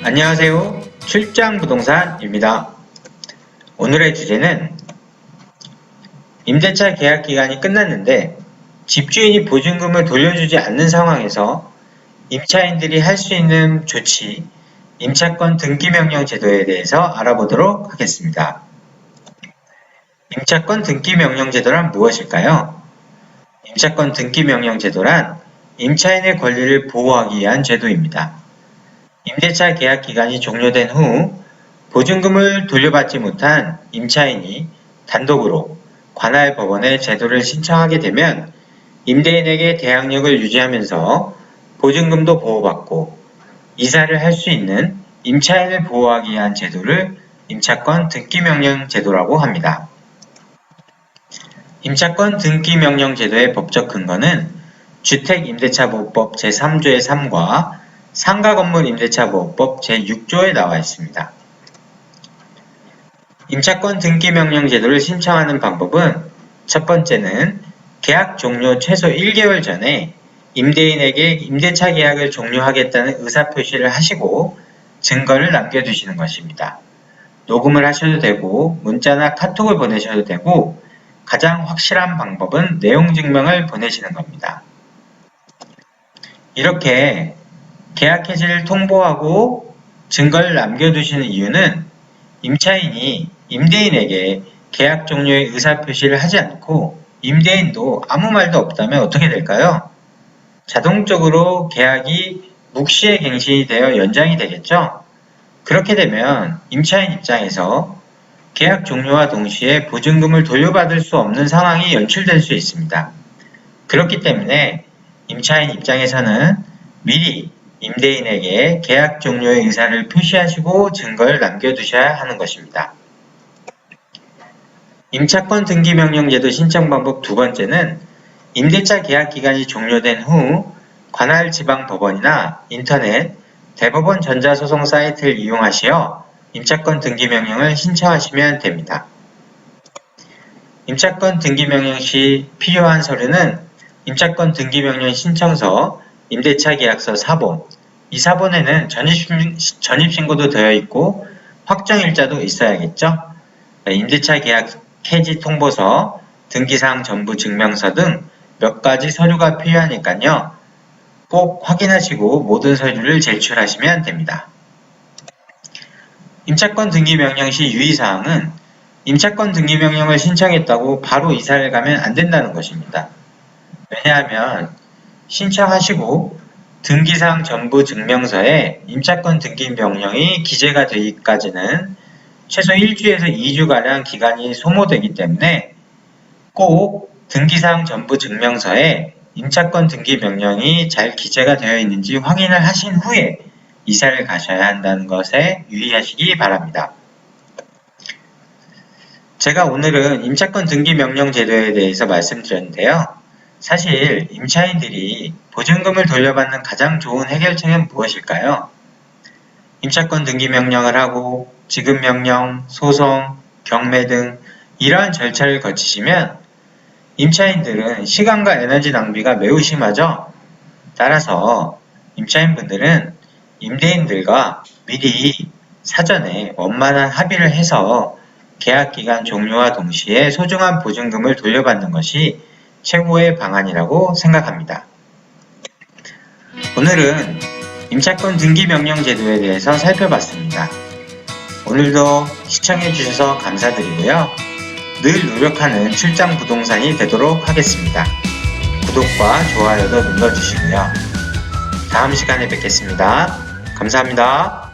안녕하세요. 출장 부동산입니다. 오늘의 주제는 임대차 계약 기간이 끝났는데 집주인이 보증금을 돌려주지 않는 상황에서 임차인들이 할 수 있는 조치, 임차권 등기명령 제도에 대해서 알아보도록 하겠습니다. 임차권 등기명령 제도란 무엇일까요? 임차권 등기명령 제도란 임차인의 권리를 보호하기 위한 제도입니다. 임대차 계약 기간이 종료된 후 보증금을 돌려받지 못한 임차인이 단독으로 관할 법원에 제도를 신청하게 되면 임대인에게 대항력을 유지하면서 보증금도 보호받고 이사를 할 수 있는 임차인을 보호하기 위한 제도를 임차권 등기명령 제도라고 합니다. 임차권 등기명령 제도의 법적 근거는 주택임대차보호법 제3조의 3과 상가 건물 임대차 보호법 제6조에 나와 있습니다. 임차권 등기 명령 제도를 신청하는 방법은 첫 번째는 계약 종료 최소 1개월 전에 임대인에게 임대차 계약을 종료하겠다는 의사표시를 하시고 증거를 남겨두시는 것입니다. 녹음을 하셔도 되고 문자나 카톡을 보내셔도 되고 가장 확실한 방법은 내용 증명을 보내시는 겁니다. 이렇게 계약 해지를 통보하고 증거를 남겨두시는 이유는 임차인이 임대인에게 계약 종료의 의사표시를 하지 않고 임대인도 아무 말도 없다면 어떻게 될까요? 자동적으로 계약이 묵시에 갱신이 되어 연장이 되겠죠? 그렇게 되면 임차인 입장에서 계약 종료와 동시에 보증금을 돌려받을 수 없는 상황이 연출될 수 있습니다. 그렇기 때문에 임차인 입장에서는 미리 임대인에게 계약 종료의 의사를 표시하시고 증거를 남겨두셔야 하는 것입니다. 임차권 등기명령제도 신청 방법 두 번째는 임대차 계약 기간이 종료된 후 관할 지방 법원이나 인터넷, 대법원 전자소송 사이트를 이용하시어 임차권 등기명령을 신청하시면 됩니다. 임차권 등기명령 시 필요한 서류는 임차권 등기명령 신청서, 임대차 계약서 사본, 이 사본에는 전입신, 전입신 고도 되어 있고 확정일자도 있어야겠죠. 임대차 계약 해지 통보서, 등기사항 전부 증명서 등 몇 가지 서류가 필요하니까요. 꼭 확인하시고 모든 서류를 제출하시면 됩니다. 임차권 등기 명령 시 유의사항은 임차권 등기 명령을 신청했다고 바로 이사를 가면 안 된다는 것입니다. 왜냐하면 신청하시고 등기사항 전부 증명서에 임차권 등기 명령이 기재가 되기까지는 최소 1주에서 2주가량 기간이 소모되기 때문에 꼭 등기사항 전부 증명서에 임차권 등기 명령이 잘 기재가 되어 있는지 확인을 하신 후에 이사를 가셔야 한다는 것에 유의하시기 바랍니다. 제가 오늘은 임차권 등기 명령 제도에 대해서 말씀드렸는데요. 사실 임차인들이 보증금을 돌려받는 가장 좋은 해결책은 무엇일까요? 임차권 등기 명령을 하고 지급 명령, 소송, 경매 등 이러한 절차를 거치시면 임차인들은 시간과 에너지 낭비가 매우 심하죠. 따라서 임차인분들은 임대인들과 미리 사전에 원만한 합의를 해서 계약 기간 종료와 동시에 소중한 보증금을 돌려받는 것이 최고의 방안이라고 생각합니다. 오늘은 임차권 등기 명령 제도에 대해서 살펴봤습니다. 오늘도 시청해 주셔서 감사드리고요. 늘 노력하는 출장 부동산이 되도록 하겠습니다. 구독과 좋아요도 눌러주시고요. 다음 시간에 뵙겠습니다. 감사합니다.